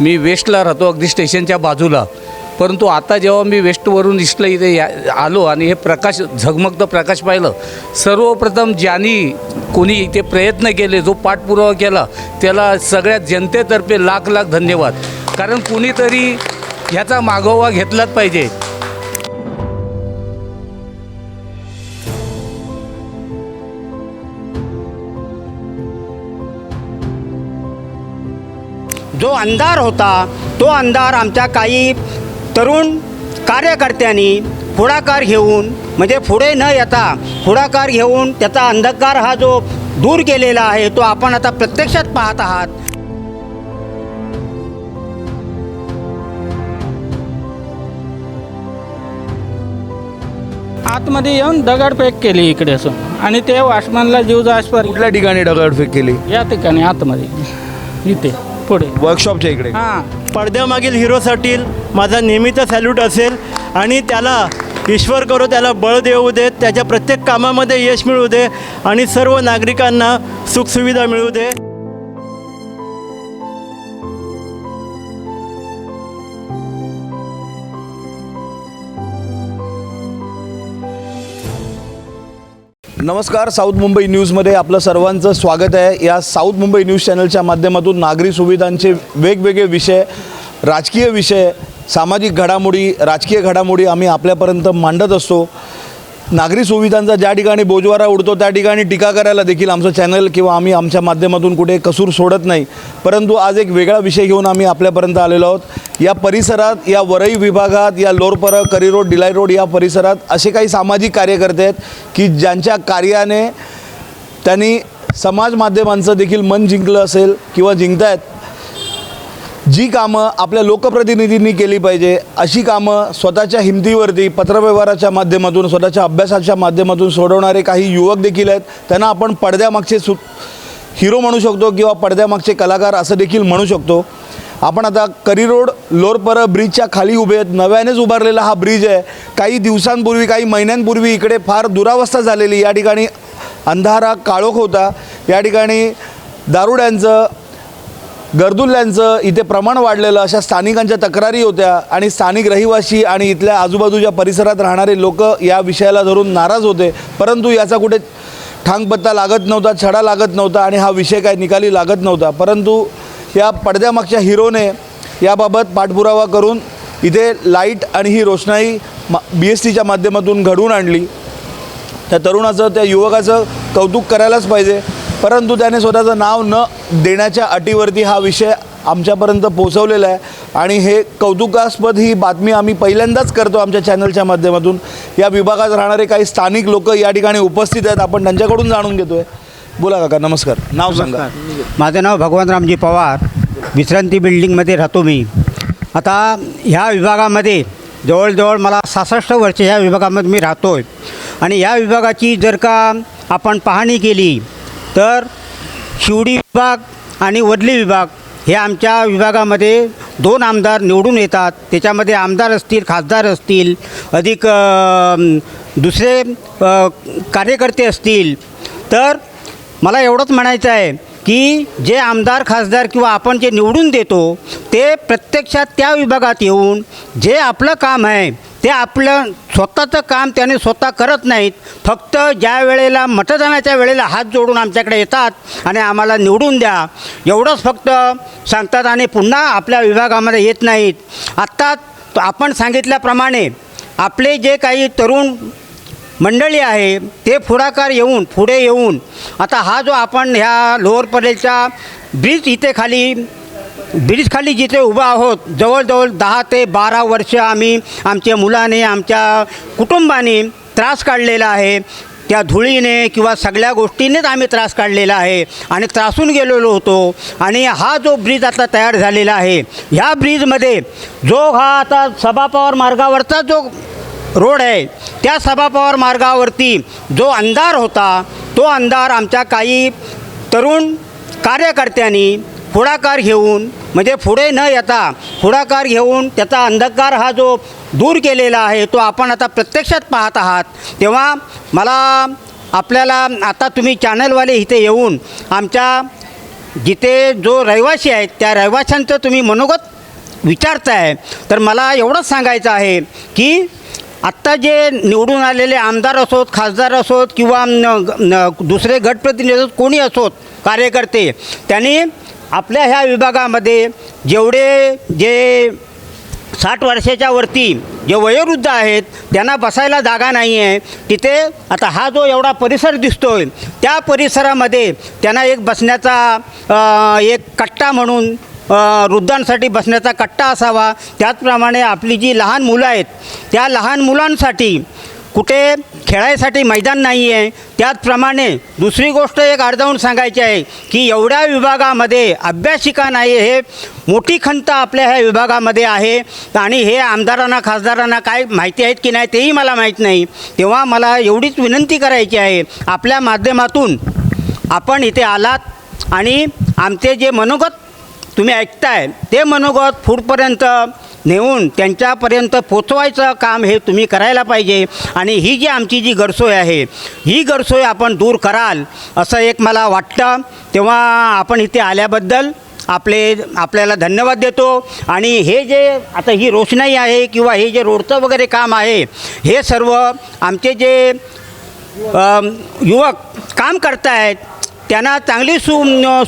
मी वेस्टला राहतो अगदी स्टेशनच्या बाजूला. परंतु आता जेव्हा मी वेस्टवरून इस्टला इथे या आलो आणि हे प्रकाश झगमगतं प्रकाश पाहिलं सर्वप्रथम ज्यांनी कोणी इथे प्रयत्न केले जो पाठपुरावा केला त्याला सगळ्या जनतेतर्फे लाख लाख धन्यवाद. कारण कुणीतरी ह्याचा मागोवा घेतलाच पाहिजे. जो अंधार होता तो अंधार आमच्या काही तरुण कार्यकर्त्यांनी पुढाकार घेऊन म्हणजे पुढे न येता पुढाकार घेऊन त्याचा अंधकार हा जो दूर केलेला आहे तो आपण आता प्रत्यक्षात पाहत आहात. आतमध्ये येऊन दगडफेक केली इकडे असून आणि ते वाशमनला जीव जासपर कुठल्या ठिकाणी दगडफेक केली? या ठिकाणी आतमध्ये. इथे. पुढे. वर्कशॉपच्या इकडे. हां. पडद्यामागील हिरोसाठी माझा नेहमीचा सॅल्यूट असेल आणि त्याला ईश्वर करो त्याला बळ देऊ देत त्याच्या प्रत्येक कामामध्ये यश मिळू दे आणि सर्व नागरिकांना सुखसुविधा मिळू दे. नमस्कार साऊथ मुंबई न्यूजमध्ये आपलं सर्वांचं स्वागत आहे. या साऊथ मुंबई न्यूज चॅनलच्या माध्यमातून नागरी सुविधांचे वेगवेगळे विषय राजकीय विषय सामाजिक घडामोडी राजकीय घडामोडी आम्ही आपल्यापर्यंत मांडत असतो. नागरी सुविधांचा ज्या ठिकाणी बोजवारा उडतो त्या ठिकाणी टीका करायला देखील आमचं चॅनल किंवा आम्ही आमच्या माध्यमातून कुठे कसूर सोडत नाही. परंतु आज एक वेगळा विषय घेऊन आम्ही आपल्यापर्यंत आलेलो आहोत. या परिसरात या वरई विभागात या लोरपर करी रोड डिलाय रोड या परिसरात असे काही सामाजिक कार्यकर्ते आहेत की ज्यांच्या कार्याने त्यांनी समाज माध्यमांचं देखील मन जिंकलं असेल किंवा जिंकतायत. जी कामं आपल्या लोकप्रतिनिधींनी केली पाहिजे अशी कामं स्वतःच्या हिमतीवरती पत्रव्यवहाराच्या माध्यमातून स्वतःच्या अभ्यासाच्या माध्यमातून सोडवणारे काही युवक देखील आहेत. त्यांना आपण पडद्यामागचे सु हिरो म्हणू शकतो किंवा पडद्यामागचे कलाकार असं देखील म्हणू शकतो. आपण आता करी रोड लोरपर ब्रिजच्या खाली उभे आहेत. नव्यानेच उभारलेला हा ब्रिज आहे. काही दिवसांपूर्वी काही महिन्यांपूर्वी इकडे फार दुरावस्था झालेली. या ठिकाणी अंधारा काळोख होता. या ठिकाणी दारुड्यांचं गर्दुल्ल्यांचं इथे प्रमाण वाढलेलं अशा स्थानिकांच्या तक्रारी होत्या आणि स्थानिक रहिवासी आणि इथल्या आजूबाजूच्या परिसरात राहणारे लोक या विषयाला धरून नाराज होते. परंतु याचा कुठे ठांगपत्ता लागत नव्हता छडा लागत नव्हता आणि हा विषय काय निकाली लागत नव्हता. परंतु या पडद्यामागच्या हिरोने याबाबत पाठपुरावा करून इथे लाइट आणि ही रोषणाई मा बी एस टीच्या माध्यमातून घडवून आणली. त्या तरुणाचं त्या युवकाचं कौतुक करायलाच पाहिजे. परंतु त्याने स्वतःचं नाव न देण्याच्या अटीवरती हा विषय आमच्यापर्यंत पोहोचवलेला आहे. आणि हे कौतुकास्पद ही बातमी आम्ही पहिल्यांदाच करतो आमच्या चॅनलच्या माध्यमातून. या विभागात राहणारे काही स्थानिक लोक या ठिकाणी उपस्थित आहेत. आपण त्यांच्याकडून जाणून घेतो आहे बोला काका नमस्कार. नाव सांगा. माझं नाव भगवानरामजी पवार. विश्रांती बिल्डिंगमध्ये राहतो मी. आता ह्या विभागामध्ये जवळजवळ मला सहासष्ट वर्ष ह्या विभागामध्ये मी राहतो आहे आणि या विभागाची जर का आपण पाहणी केली तर शिवडी विभाग आणि वडली विभाग हे आमच्या विभागामध्ये दोन आमदार निवडून येतात. त्याच्यामध्ये आमदार असतील खासदार असतील अधिक दुसरे कार्यकर्ते असतील. तर मला एवढंच म्हणायचं आहे की जे आमदार खासदार किंवा आपण जे निवडून देतो ते प्रत्यक्षात त्या विभागात येऊन जे आपलं काम आहे ते आपलं स्वतःचं काम त्याने स्वतः करत नाहीत. फक्त ज्या वेळेला मतदानाच्या वेळेला हात जोडून आमच्याकडे येतात आणि आम्हाला निवडून द्या. एवढंच फक्त सांगतात आणि पुन्हा आपल्या विभागामध्ये येत नाहीत. आत्ता आपण सांगितल्याप्रमाणे आपले जे काही तरुण मंडळी आहे ते पुढाकार येऊन पुढे येऊन आता हा जो आपण ह्या लोअर परेलच्या ब्रिज इथे खाली ब्रिजखाली जिथे उभा आहोत जवळजवळ दहा ते बारा वर्ष आम्ही आमच्या मुलाने आमच्या कुटुंबाने त्रास काढलेला आहे. त्या धुळीने किंवा सगळ्या गोष्टीनेच आम्ही त्रास काढलेला आहे आणि त्रासून गेलेलो होतो. आणि हा जो ब्रिज आता तयार झालेला आहे ह्या ब्रिजमध्ये जो हा आता सभापवार मार्गावरचा जो रोड आहे त्या सभापवार मार्गावरती जो अंधार होता तो अंधार आमच्या काही तरुण कार्यकर्त्यांनी पुढाकार घेऊन म्हणजे पुढे न येता पुढाकार घेऊन त्याचा अंधकार हा जो दूर केलेला आहे तो आपण आता प्रत्यक्षात पाहत आहात. तेव्हा मला आपल्याला आता तुम्ही चॅनलवाले इथे येऊन आमच्या जिथे जो रहिवासी आहेत त्या रहिवाशांचं तुम्ही मनोगत विचारताय. तर मला एवढंच सांगायचं आहे की आत्ता जे निवडून आलेले आमदार असोत खासदार असोत किंवा न- न- दुसरे गटप्रतिनिधी असोत कोणी असोत कार्यकर्ते त्यांनी आपल्या ह्या विभागामध्ये जेवढे जे साठ वर्षाच्या वरती जे वयोवृद्ध आहेत त्यांना बसायला जागा नाही आहे. तिथे आता हा जो एवढा परिसर दिसतो आहे त्या परिसरामध्ये त्यांना एक बसण्याचा एक कट्टा म्हणून वृद्धांसाठी बसण्याचा कट्टा असावा. त्याचप्रमाणे आपली जी लहान मुलं आहेत त्या लहान मुलांसाठी कुठे खेळायसाठी मैदान नाही आहे त्याचप्रमाणे दुसरी गोष्ट एक अर्धावून सांगायची आहे की एवढ्या विभागामध्ये अभ्यासिका नाही हे. मोठी खंत आपल्या ह्या विभागामध्ये आहे. आणि हे आमदारांना खासदारांना काय माहिती आहेत की नाही तेही मला माहीत नाही. तेव्हा मला एवढीच विनंती करायची आहे. आपल्या माध्यमातून आपण इथे आलात आणि आमचे जे मनोगत तुम्ही ऐकताय ते मनोगत पुढपर्यंत नेऊन त्यांच्यापर्यंत पोचवायचं काम हे तुम्ही करायला पाहिजे. आणि ही जी आमची जी गैरसोय आहे ही गरसोय आपण दूर कराल असं एक मला वाटतं. तेव्हा आपण इथे आल्याबद्दल आपले आपल्याला धन्यवाद देतो. आणि हे जे आता ही रोषणाई आहे किंवा हे जे रोडचं वगैरे काम आहे हे सर्व आमचे जे युवक काम करतायत त्यांना चांगली सु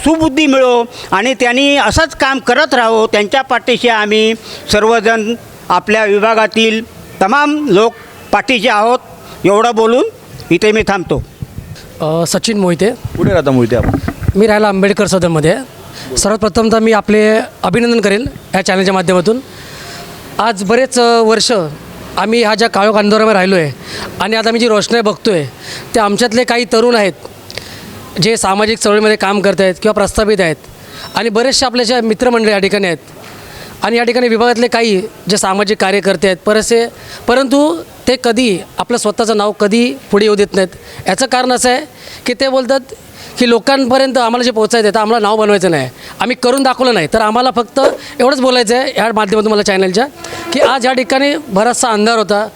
सुबुद्धी मिळो आणि त्यांनी असंच काम करत राहो. त्यांच्या पाठीशी आम्ही सर्वजण आपल्या विभागातील तमाम लोक पाठीशी आहोत. एवढं बोलून इथे मी थांबतो. सचिन मोहिते. कुठे राहता मोहिते आपण? मी राहिला आंबेडकर सदनमध्ये. सर्वात प्रथमतः मी आपले अभिनंदन करेल या चॅनलच्या माध्यमातून. आज बरेच वर्ष आम्ही ह्या ज्या काळोख अंधारामध्ये राहिलो आहे आणि आता मी जी रोषणाई बघतो आहे ते आमच्यातले काही तरुण आहेत जे सामाजिक चळवळीमध्ये काम करत आहेत किंवा प्रस्थापित आहेत आणि बरेचसे आपल्या ज्या मित्रमंडळी या ठिकाणी आहेत. आणि या ठिकाणी विभागातले काही जे सामाजिक कार्यकर्ते आहेत परसे परंतु ते कधी आपलं स्वतःचं नाव कधी पुढे येऊ देत नाहीत. याचं कारण असं आहे की ते बोलतात की लोकांपर्यंत आम्हाला जे पोचायचं आहे तर आम्हाला नाव बनवायचं नाही. आम्ही करून दाखवलं नाही. तर आम्हाला फक्त एवढंच बोलायचं आहे ह्या माध्यमातून मला चॅनलच्या की आज या ठिकाणी बराचसा अंधार होता.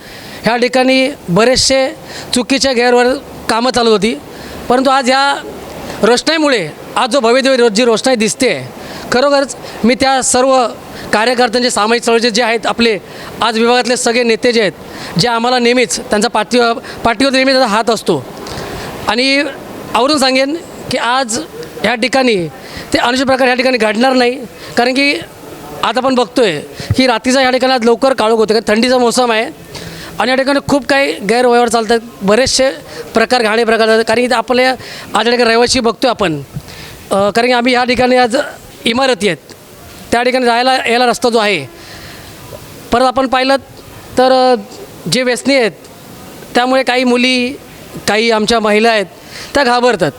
ह्या ठिकाणी बरेचसे चुकीच्या गैरवर कामं चालत होती. परंतु आज ह्या रोषणाईमुळे आज जो भव्यदेवी जी रोषणाई दिसते खरोखरच मी त्या सर्व कार्यकर्त्यांचे सामाजिक चळवळीचे जे आहेत आपले आज विभागातले सगळे नेते जे आहेत जे आम्हाला नेहमीच त्यांचा पाठी पाठीवर नेहमी त्याचा हात असतो. आणि आवरून सांगेन की आज ह्या ठिकाणी ते अनुचित प्रकार ह्या ठिकाणी घडणार नाही कारण की आता आपण बघतोय की रात्रीचा ह्या ठिकाणी आज लवकर काळोख होतो कारण थंडीचा मोसम आहे. आणि या ठिकाणी खूप काही गैरव्यवहार चालतात. बरेचसे प्रकार घाणे प्रकार चालतात. कारण की आपल्या आज या ठिकाणी रहिवाशी बघतो आपण. कारण की आम्ही या ठिकाणी आज इमारती आहेत. त्या ठिकाणी जायला यायला रस्ता जो आहे परत आपण पाहिलं तर जे व्यसनी आहेत त्यामुळे काही मुली काही आमच्या महिला आहेत त्या घाबरतात.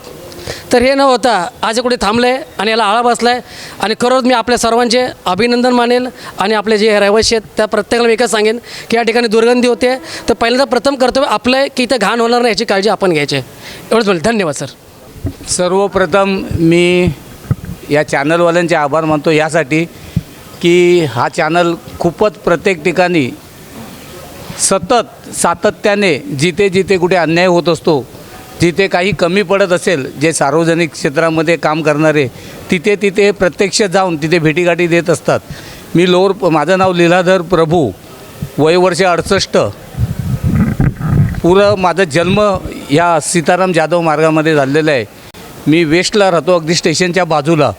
तर हे न होता आज कुठे थांबलं आहे आणि याला आळा बसला आहे आणि खरोच मी आपल्या सर्वांचे अभिनंदन मानेल आणि आपले जे रहिवासी आहेत त्या प्रत्येकाला मी एकच सांगेन की या ठिकाणी दुर्गंधी होते. तर पहिल्यांदा प्रथम कर्तव्य आपलं आहे की इथं घाण होणार नाही याची काळजी आपण घ्यायची. आहे. एवढंच बोल धन्यवाद सर. सर्वप्रथम मी या चॅनलवाल्यांचे आभार मानतो यासाठी की हा चॅनल खूपच प्रत्येक ठिकाणी सतत सातत्याने जिथे जिथे कुठे अन्याय होत असतो जिथे काही कमी पडत असेल जे सार्वजनिक क्षेत्रामध्ये काम करणारे तिथे तिथे प्रत्यक्ष जाऊन तिथे भेटीगाठी देत असतात. मी लोअर माझं नाव लीलाधर प्रभू वयवर्ष अडसष्ट. पुरं माझा जन्म या सीताराम जाधव मार्गामध्ये झालेला आहे. मी वेस्टला राहतो अगदी स्टेशनच्या बाजूला.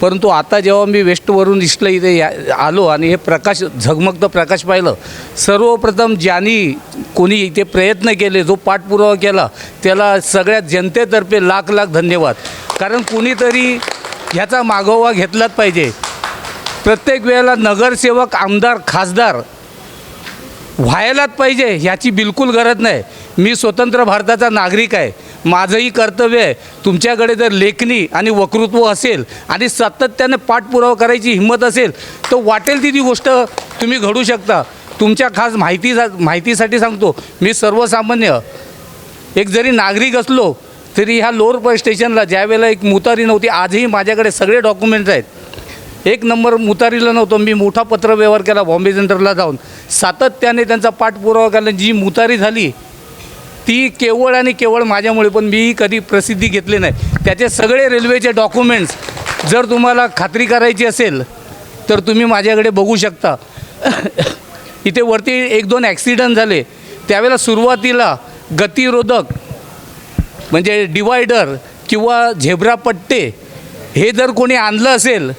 परंतु आता जेव्हा मी वेस्टवरून इस्टला इथे या आलो आणि हे प्रकाश झगमगतं प्रकाश पाहिलं सर्वप्रथम ज्यांनी कोणी इथे प्रयत्न केले जो पाठपुरावा केला त्याला सगळ्या जनतेतर्फे लाख लाख धन्यवाद. कारण कुणीतरी ह्याचा मागोवा घेतलाच पाहिजे. प्रत्येक वेळेला नगरसेवक आमदार खासदार व्हायलाच पाहिजे ह्याची बिलकुल गरज नाही. मी स्वतंत्र भारताचा नागरिक आहे. माझंही कर्तव्य आहे. तुमच्याकडे जर लेखणी आणि वक्तृत्व असेल आणि सातत्याने पाठपुरावा करायची हिंमत असेल तर वाटेल ती ती गोष्ट तुम्ही घडू शकता. तुमच्या खास माहिती माहितीसाठी सांगतो मी सर्वसामान्य एक जरी नागरिक असलो तरी ह्या लोअर प स्टेशनला ज्यावेळेला एक मुतारी नव्हती आजही माझ्याकडे सगळे डॉक्युमेंट्स आहेत. एक नंबर मुतारीला नव्हतं मी मोठा पत्रव्यवहार केला बॉम्बे सेंटरला जाऊन. सातत्याने त्यांचा पाठपुरावा केला जी मुतारी झाली ती केवळ आणि केवळ माझ्यामुळे पण मी कधी प्रसिद्धी घेतली नाही. त्याचे सगळे रेल्वेचे डॉक्युमेंट्स जर तुम्हाला खात्री करायची असेल तर तुम्ही माझ्याकडे बघू शकता. इथे वरती एक दोन ॲक्सिडंट झाले. त्यावेळेला सुरुवातीला गतिरोधक म्हणजे डिवायडर किंवा झेब्रा पट्टे हे जर कोणी आणलं असेल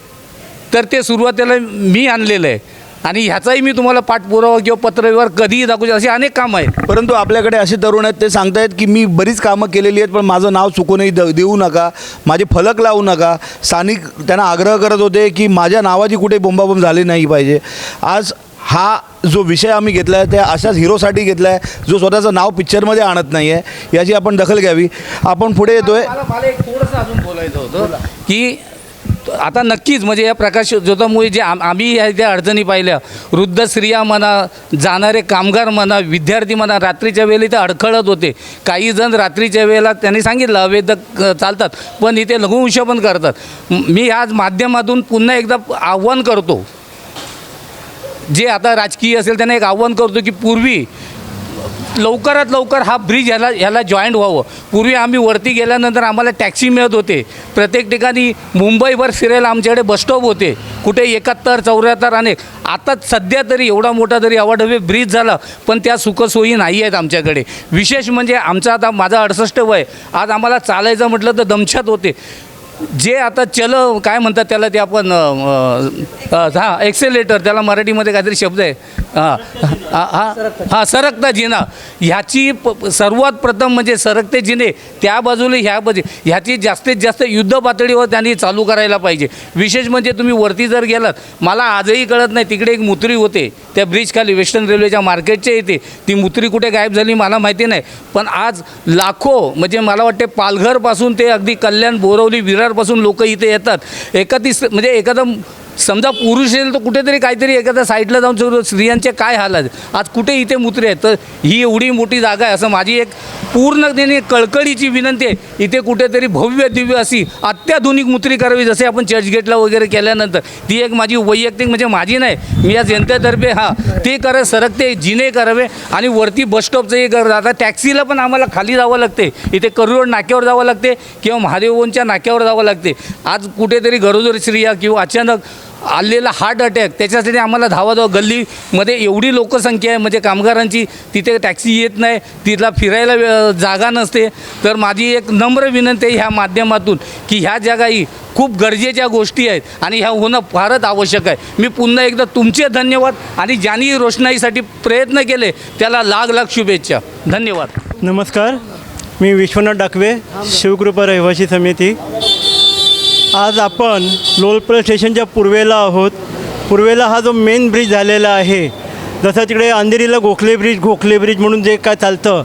तर ते सुरुवातीला मी आणलेलं आहे. आणि ह्याचाही मी तुम्हाला पाठपुरावा किंवा पत्रव्यवहार कधीही दाखवू असे अनेक कामं आहेत. परंतु आपल्याकडे असे तरुण आहेत ते सांगतायत की मी बरीच कामं केलेली आहेत पण माझं नाव चुकूनही द देऊ नका माझे फलक लावू नका. स्थानिक त्यांना आग्रह करत होते की माझ्या नावाची कुठे बोंबाबोंब झाली नाही पाहिजे. आज हा जो विषय आम्ही घेतला आहे त्या अशाच हिरोसाठी घेतला आहे जो स्वतःचं नाव पिक्चरमध्ये आणत नाही आहे याची आपण दखल घ्यावी. आपण पुढे येतोय. मला एक थोडंसं अजून बोलायचं होतं की आता नक्कीच म्हणजे या प्रकाश ज्योतामुळे जे आम आम्ही ह्या त्या अडचणी पाहिल्या वृद्ध स्त्रिया म्हणा जाणारे कामगार म्हणा विद्यार्थी म्हणा रात्रीच्या वेळी ते अडखळत होते. काही जण रात्रीच्या वेळेला त्यांनी सांगितलं अवैध क- चालतात पण इथे लघुवंश पण करतात. मी आज माध्यमातून पुन्हा एकदा आव्हान करतो. जे आता राजकीय असेल त्यांना एक आव्हान करतो की पूर्वी लवकरात लवकर हा ब्रिज ह्याला ह्याला जॉईंट व्हावं. पूर्वी आम्ही वरती गेल्यानंतर आम्हाला टॅक्सी मिळत होते. प्रत्येक ठिकाणी मुंबईभर फिरायला आमच्याकडे बसस्टॉप होते. कुठे एकाहत्तर चौऱ्याहत्तर अनेक आता सध्या तरी एवढा मोठा तरी अवाढव्य ब्रिज झाला पण त्या सुखसोयी नाही आहेत आमच्याकडे. विशेष म्हणजे आमचा आता माझा अडसष्ट वय. आज आम्हाला चालायचं म्हटलं तर दमछात होते. जे आता चल काय म्हणतात त्याला ते आपण हां एक्सेलेटर त्याला मराठीमध्ये काहीतरी शब्द आहे. हां हां हां सरकता जिना. ह्याची प सर्वात प्रथम म्हणजे सरकते जिने त्या बाजूला ह्या बाजू ह्याची जास्तीत जास्त युद्ध पातळीवर त्यांनी चालू करायला पाहिजे. विशेष म्हणजे तुम्ही वरती जर गेलात मला आजही कळत नाही तिकडे एक मुत्री होते त्या ब्रिजखाली वेस्टर्न रेल्वेच्या मार्केटच्या येते ती मुत्री कुठे गायब झाली मला माहिती नाही. पण आज लाखो म्हणजे मला वाटते पालघरपासून ते अगदी कल्याण बोरवली पासून लोक इथे येतात. एखादी म्हणजे एखादं समजा पुरुष येईल तर कुठेतरी काहीतरी एखाद्या साईडला जाऊन सगळं स्त्रियांचे काय हाल आहेत? आज कुठे इथे मुत्रे आहेत? तर ही एवढी मोठी जागा आहे. असं माझी एक पूर्णतेने कळकळीची विनंती आहे. इथे कुठेतरी भव्य दिव्य अशी अत्याधुनिक मुत्री करावी जसे आपण चर्चगेटला वगैरे केल्यानंतर. ती एक माझी वैयक्तिक म्हणजे माझी नाही. मी या जनतेतर्फे हा ते करा सरकते जिने करावे. आणि वरती बसस्टॉपचंही कर आता टॅक्सीला पण आम्हाला खाली जावं लागते. इथे करुरोड नाक्यावर जावं लागते किंवा महादेवोंच्या नाक्यावर जावं लागते. आज कुठेतरी गरोदर स्त्रिया किंवा अचानक आलेला हार्ट अटॅक त्याच्यासाठी आम्हाला धावा धावा गल्लीमध्ये एवढी लोकसंख्या आहे म्हणजे कामगारांची तिथे टॅक्सी येत नाही तिथला फिरायला जागा नसते. तर माझी एक नम्र विनंती आहे ह्या माध्यमातून की ह्या जगाही खूप गरजेच्या गोष्टी आहेत आणि ह्या होणं फारच आवश्यक आहे. मी पुन्हा एकदा तुमचे धन्यवाद आणि ज्यांनी रोषणाईसाठी प्रयत्न केले त्याला लाख लाख शुभेच्छा. धन्यवाद. नमस्कार. मी विश्वनाथ डाकवे शिवकृपा रहिवासी समिती. आज आपण लोलपल स्टेशनच्या पूर्वेला आहोत. पूर्वेला हा जो मेन ब्रिज झालेला आहे जसं तिकडे अंधेरीला गोखले ब्रिज गोखले ब्रिज म्हणून जे काय चालतं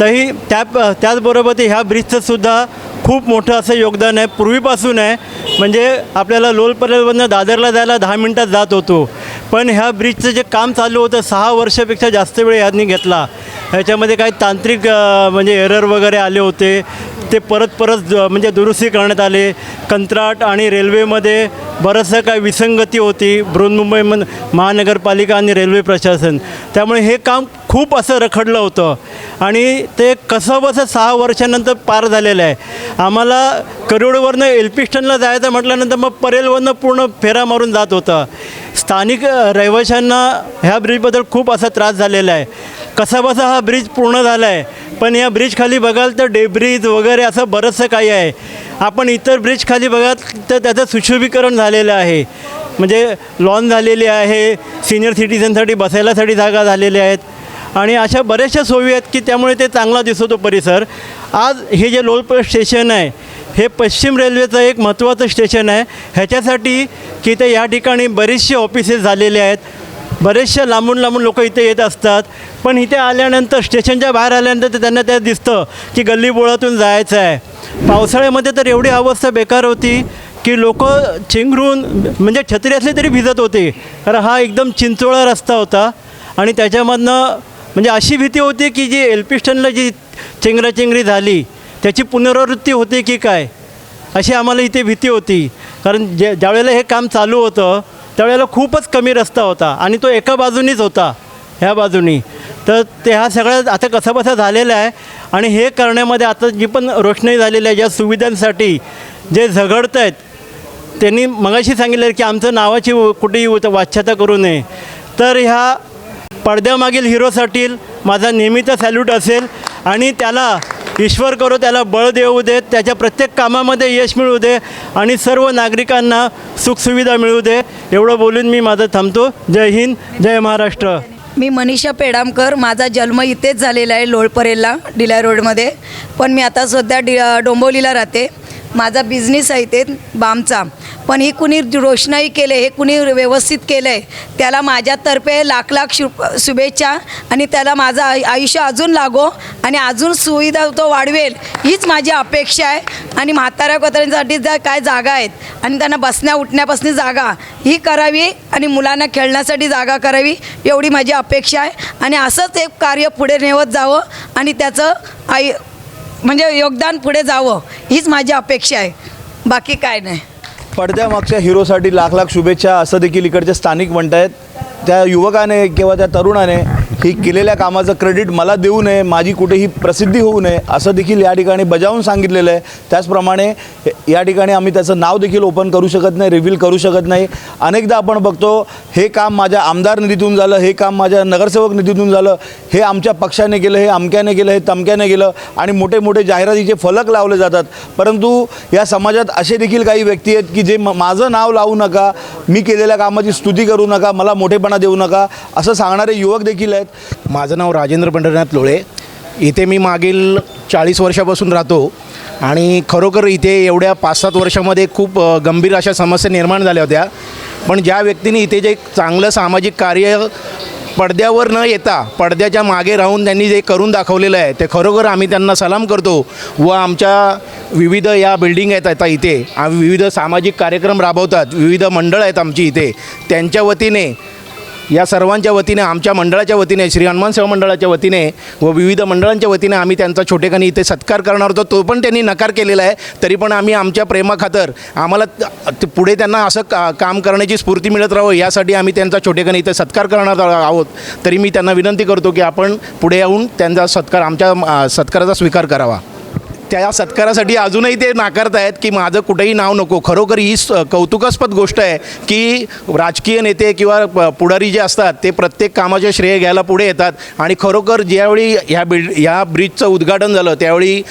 तरी त्या त्याचबरोबर ते ह्या ब्रिजचंसुद्धा खूप मोठं असं योगदान आहे. पूर्वीपासून आहे. म्हणजे आपल्याला लोलपर्यंतनं दादरला जायला दहा मिनटात जात होतो. पण ह्या ब्रिजचं जे काम चालू होतं सहा वर्षापेक्षा जास्त वेळ ह्यांनी घेतला. ह्याच्यामध्ये काही तांत्रिक म्हणजे एरर वगैरे आले होते. ते परत परत ज- म्हणजे दुरुस्ती करण्यात आले. कंत्राट आणि रेल्वेमध्ये बरंचसं काय विसंगती होती बृहन्मुंबई मन महानगरपालिका आणि रेल्वे प्रशासन. त्यामुळे हे काम खूप असं रखडलं होतं. आणि ते कसं बसं सहा वर्षानंतर पार झालेलं आहे. आम्हाला करोडवरनं स्टनला जायचं म्हटल्यानंतर मग परेलवरनं पूर्ण फेरा मारून जात होतं. स्थानिक रहिवाशांना ह्या ब्रिजबद्दल खूप असा त्रास झालेला आहे. कसाबसा हा ब्रिज पूर्ण झाला आहे पण या ब्रिजखाली बघाल तर डेब्रिज वगैरे असं बरंचसं काही आहे. आपण इतर ब्रिजखाली बघाल तर त्याचं सुशोभीकरण झालेलं आहे. म्हणजे लॉन झालेली आहे सिनियर सिटीजनसाठी बसायलासाठी जागा झालेल्या आहेत. आणि अशा बऱ्याचशा सोयी आहेत की त्यामुळे ते चांगला दिसतो परिसर. आज हे जे लोलप स्टेशन आहे हे पश्चिम रेल्वेचं एक महत्त्वाचं स्टेशन आहे. ह्याच्यासाठी की ते या ठिकाणी बरेचसे ऑफिसेस झालेले आहेत. बरेचशा लांबून लांबून लोक इथे येत असतात. पण इथे आल्यानंतर स्टेशनच्या बाहेर आल्यानंतर ते त्यांना त्या दिसतं की गल्लीबोळातून जायचं आहे. पावसाळ्यामध्ये तर एवढी अवस्था बेकार होती की लोक चिंगरून म्हणजे छत्री असली तरी भिजत होते. कारण हा एकदम चिंचोळा रस्ता होता. आणि त्याच्यामधनं म्हणजे अशी भीती होती की जी एल पी स्टनला जी चेंगराचेंगरी झाली त्याची पुनरावृत्ती होते की काय? अशी आम्हाला इथे भीती होती. कारण जे ज्यावेळेला हे काम चालू होतं त्यावेळेला खूपच कमी रस्ता होता आणि तो एका बाजूनीच होता ह्या बाजूनी. तर ते हा सगळ्या आता कसा बसा झालेला आहे आणि हे करण्यामध्ये आता जी पण रोषणाई झालेली आहे ज्या सुविधांसाठी जे झगडत आहेत त्यांनी मगाशी सांगितलं की आमचं नावाची कुठेही उत- वाच्यता करू नये. तर ह्या पडद्यामागील हिरोसाठी माझा नेहमीचा सॅल्यूट असेल आणि त्याला ईश्वर करो त्याला बळ देऊ देत त्याच्या प्रत्येक कामामध्ये यश मिळू दे आणि सर्व नागरिकांना सुखसुविधा मिळू दे. एवढं बोलून मी माझं थांबतो. जय हिंद जय महाराष्ट्र. मी मनीषा पेडामकर माझा जन्म इथेच झालेला आहे लोळपरेला डिलाय रोडमध्ये. पण मी आता सध्या डि डोंबोलीला राहते. माझा बिझनेस आहे ते बामचा. पण ही कुणी रोषणाई केले हे कुणी व्यवस्थित केलं आहे त्याला माझ्यातर्फे लाख लाख शु शुभेच्छा आणि त्याला माझं आयु- आयुष्य अजून लागो आणि अजून सुविधा तो वाढवेल हीच माझी अपेक्षा आहे. आणि म्हाताऱ्या कोताऱ्यांसाठी ज्या काय जागा आहेत आणि त्यांना बसण्या उठण्यापासून जागा ही करावी आणि मुलांना खेळण्यासाठी जागा करावी एवढी माझी अपेक्षा आहे. आणि असंच एक कार्य पुढे नेवत जावं आणि त्याचं आई म्हणजे योगदान पुढे जावं हीच माझी अपेक्षा आहे. बाकी काय नाही. पडद्यामागच्या हिरोसाठी लाख लाख शुभेच्छा असं देखील इकडचे स्थानिक म्हणत आहेत त्या युवकाने किंवा त्या तरुणाने ही केलेल्या कामाचं क्रेडिट मला देऊ नये माझी कुठेही प्रसिद्धी होऊ नये असं देखील या ठिकाणी बजावून सांगितलेलं आहे. त्याचप्रमाणे या ठिकाणी आम्ही त्याचं नाव देखील ओपन करू शकत नाही रिव्हील करू शकत नाही. अनेकदा आपण बघतो हे काम माझ्या आमदार निधीतून झालं हे काम माझ्या नगरसेवक निधीतून झालं हे आमच्या पक्षाने केलं हे अमक्याने केलं हे तमक्याने केलं आणि मोठे मोठे जाहिरातीचे फलक लावले जातात. परंतु या समाजात असे देखील काही व्यक्ती आहेत की जे म- माझं नाव लावू नका मी केलेल्या कामाची स्तुती करू नका मला मोठेपणा देऊ नका असं सांगणारे युवक देखील आहेत. माझं नाव राजेंद्र पंढरनाथ लोळे. इथे मी मागील चाळीस वर्षापासून राहतो आणि खरोखर इथे एवढ्या पाच सात वर्षामध्ये खूप गंभीर अशा समस्या निर्माण झाल्या होत्या. पण ज्या व्यक्तीने इथे जे चांगलं सामाजिक कार्य पडद्यावर न येता पडद्याच्या मागे राहून त्यांनी जे करून दाखवलेलं आहे ते खरोखर आम्ही त्यांना सलाम करतो व आमच्या विविध या बिल्डिंग आहेत आता इथे. आम्ही विविध सामाजिक कार्यक्रम राबवतात विविध मंडळ आहेत आमची इथे. त्यांच्या वतीने या सर्वांच्या वतीने आमच्या मंडळाच्या वतीने श्री हनुमान सेवा मंडळाच्या वतीने व विविध मंडळांच्या वतीने आम्ही त्यांचा छोटेखानी इथे सत्कार करणार होतो. तो पण त्यांनी नकार केलेला आहे. तरी पण आम्ही आमच्या प्रेमाखातर आम्हाला ते पुढे त्यांना असं का काम करण्याची स्फूर्ती मिळत राहावं यासाठी आम्ही त्यांचा छोटेखानी इथे सत्कार करणार आहोत. तरी मी त्यांना विनंती करतो की आपण पुढे येऊन त्यांचा सत्कार आमच्या सत्काराचा स्वीकार करावा. त्या सत्कारासाठी अजूनही ते नाकारत आहेत की माझं कुठेही नाव नको. खरोखर ही स- कौतुकास्पद गोष्ट आहे की राजकीय नेते किंवा प- पुढारी जे असतात ते प्रत्येक कामाचे श्रेय घ्यायला पुढे येतात. आणि खरोखर ज्यावेळी ह्या बिल्ड ह्या ब्रिजचं उद्घाटन झालं त्यावेळी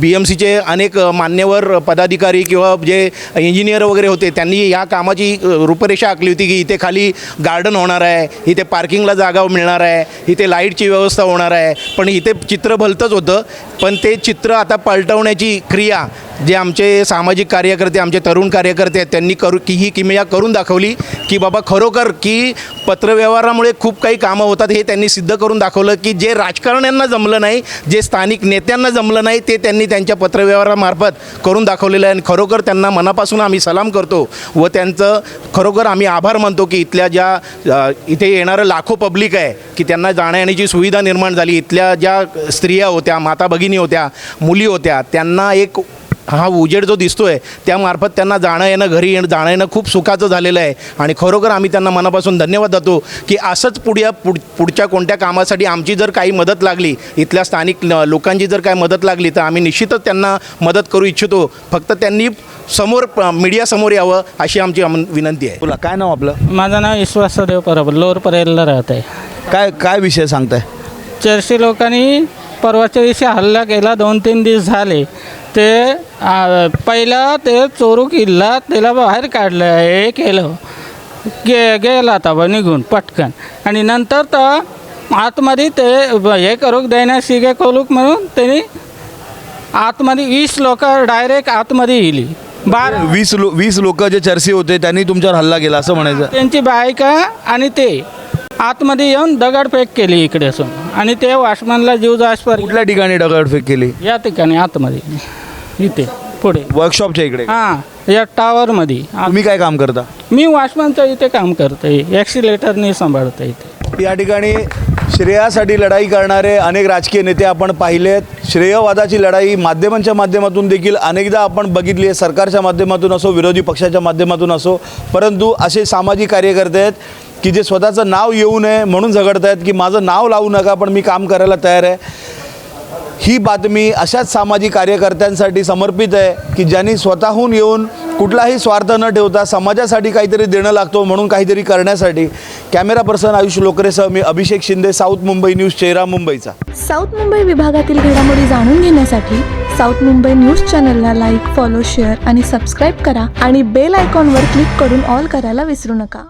बी एम सीचे अनेक मान्यवर पदाधिकारी किंवा जे इंजिनियर वगैरे होते त्यांनी या कामाची रूपरेषा आखली होती की इथे खाली गार्डन होणार आहे इथे पार्किंगला जागा मिळणार आहे इथे लाईटची व्यवस्था होणार आहे. पण इथे चित्र भलतंच होतं. पण ते चित्र आता पलटवण्याची क्रिया जे आमचे सामाजिक कार्यकर्ते आमचे तरुण कार्यकर्ते आहेत त्यांनी करू की ही किमया करून दाखवली की बाबा खरोखर की पत्रव्यवहारामुळे खूप काही कामं होतात हे त्यांनी सिद्ध करून दाखवलं की जे राजकारण्यांना जमलं नाही जे स्थानिक नेत्यांना जमलं नाही ते त्यांनी त्यांच्या पत्रव्यवहारामार्फत करून दाखवलेलं आहे. आणि खरोखर त्यांना मनापासून आम्ही सलाम करतो व त्यांचं खरोखर आम्ही आभार मानतो की इथल्या ज्या इथे येणारं लाखो पब्लिक आहे की त्यांना जाण्या येण्याची सुविधा निर्माण झाली. इथल्या ज्या स्त्रिया होत्या माता भगिनी होत्या मुली होत्या त्यांना एक हा उजेड जो दिसतोय त्यामार्फत त्यांना जाणं येणं घरी येणं जाणं येणं खूप सुखाचं झालेलं आहे. आणि खरोखर आम्ही त्यांना मनापासून धन्यवाद देतो की असंच पुढ्या पुढ पुढच्या कोणत्या कामासाठी आमची जर काही मदत लागली इथल्या स्थानिक लोकांची जर काही मदत लागली तर आम्ही निश्चितच त्यांना मदत करू इच्छितो. फक्त त्यांनी समोर प- मीडियासमोर यावं अशी आमची विनंती आहे. बोला काय नाव आपलं? माझं नाव विश्वासदेव परब लोअर परेलला राहत आहे. काय काय विषय सांगताय? चारशे लोकांनी परवाच्या दिवशी हल्ला केला दोन तीन दिवस झाले. ते पहिला ते चोरू किल्ला त्याला बाहेर काढलं हे केलं. गे गेला आता निघून पटकन. आणि नंतर तर आतमध्ये ते ब- हे करूक देण्या शिगे करूक म्हणून त्यांनी आतमध्ये वीस लोक डायरेक्ट आतमध्ये येली. बारा. वीस लो वीस लोक जे चर्सी होते त्यांनी तुमच्यावर हल्ला केला असं म्हणायचं. त्यांची बायका आणि ते आतमध्ये येऊन दगडफेक केली इकडे असून. आणि ते वाशमनला जीव जासपर कुठल्या ठिकाणी दगडफेक केली? या ठिकाणी आतमध्ये. इथे पुढे. वर्कशॉपच्या इकडे. हां या टावरमध्ये आ- तुम्ही काय काम करता? मी वॉचमनचं इथे काम करतोय ॲक्सिलेटरनी सांभाळतो इथे. या ठिकाणी श्रेयासाठी लढाई करणारे अनेक राजकीय नेते आपण पाहिलेत. श्रेयवादाची लढाई माध्यमांच्या माध्यमातून देखील अनेकदा आपण बघितली आहे. सरकारच्या माध्यमातून असो विरोधी पक्षाच्या माध्यमातून असो. परंतु असे सामाजिक कार्यकर्ते आहेत की जे स्वतःचं नाव येऊ नये म्हणून झगडत आहेत की माझं नाव लावू नका पण मी काम करायला तयार आहे. ही बातमी अशाच सामाजिक कार्यकर्त्यांसाठी समर्पित आहे की ज्यांनी स्वतःहून येऊन कुठलाही स्वार्थ न ठेवता समाजासाठी काहीतरी देणं लागतो म्हणून काहीतरी करण्यासाठी. कॅमेरा पर्सन आयुष लोकरेसह मी अभिषेक शिंदे साऊथ मुंबई न्यूज चेहरा मुंबईचा. साऊथ मुंबई विभागातील घडामोडी जाणून घेण्यासाठी साऊथ मुंबई न्यूज चॅनलला लाईक फॉलो शेअर आणि सबस्क्राईब करा आणि बेल आयकॉनवर क्लिक करून ऑल करायला विसरू नका.